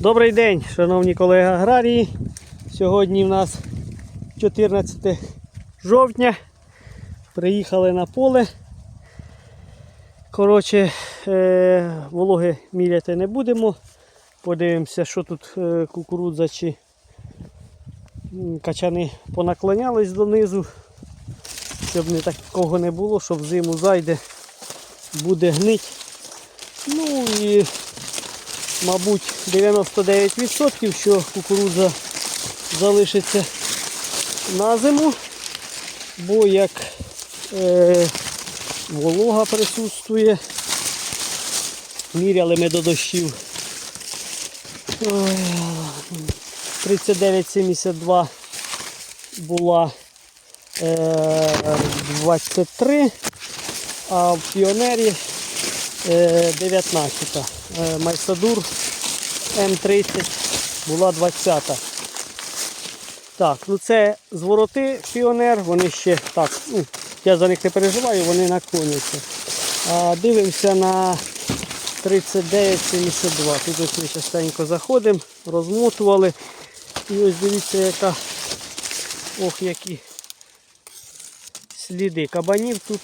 Добрий день, шановні колеги аграрії. Сьогодні в нас 14 жовтня. Приїхали на поле. Коротше, е, вологи міряти не будемо. Подивимося, що тут е, кукурудза чи качани понаклонялись донизу, щоб не такого не було, що в зиму зайде, буде гнить. Ну і мабуть, 99%, що кукурудза залишиться на зиму, бо як е, волога присутствує, міряли ми до дощів. Ой, 39,72 була е, 23, а в піонері е, 19. Е, Майсадур М30 була 20. Так, ну це звороти піонер, вони ще так, ну, я за них не переживаю, вони наклоняться. А дивимося на 39,72. Тут ось ми частенько заходимо, розмотували. І ось дивіться, яка ох, які сліди кабанів тут,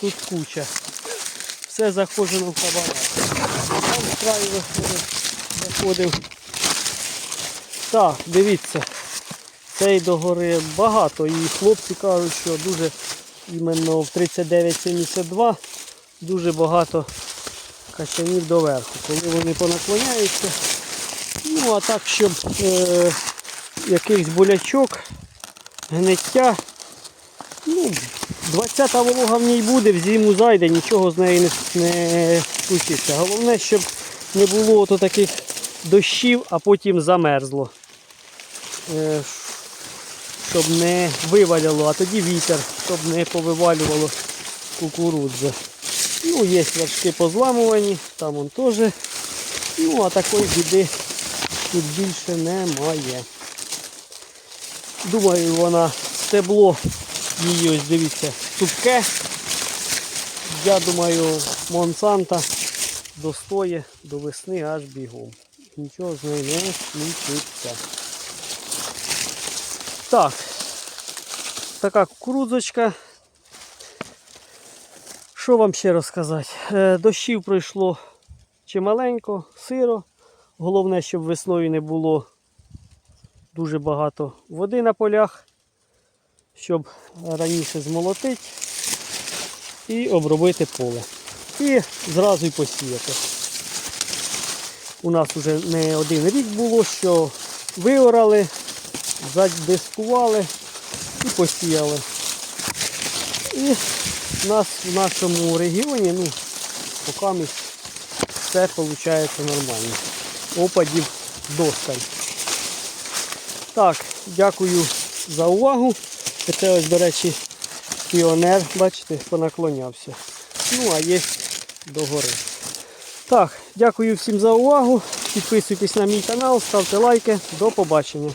тут куча все заходжено в кабана. Там краю заходив. Так, дивіться, цей догори багато і хлопці кажуть, що дуже іменно в 39,72 дуже багато качанів доверху. Коли вони понаклоняються. Ну а так, щоб е, якихось болячок, гниття, ну, 20-та волога в ній буде, в зиму зайде, нічого з неї не, не случиться. Головне, щоб не було ото таких дощів, а потім замерзло. Е, Щоб не виваляло, а тоді вітер, щоб не повивалювало кукурудзу. Ну, є вершки позламувані, там он теж. Ну, а такої біди тут більше немає. Думаю, вона стебло її ось дивіться цупке. Я думаю, Монсанта достоє до весни аж бігом. Нічого з нею не случиться. Так, така кукурудзочка. Що вам ще розказати? Е, Дощів пройшло чималенько, сиро. Головне, щоб весною не було дуже багато води на полях щоб раніше змолотити і обробити поле. І зразу й посіяти. У нас вже не один рік було, що виорали, задискували і посіяли. І в нас в нашому регіоні, ну, поки все виходить нормально. Опадів досталь. Так, дякую за увагу. Це ось, до речі, піонер, бачите, понаклонявся. Ну, а є догори. Так, дякую всім за увагу. Підписуйтесь на мій канал, ставте лайки. До побачення.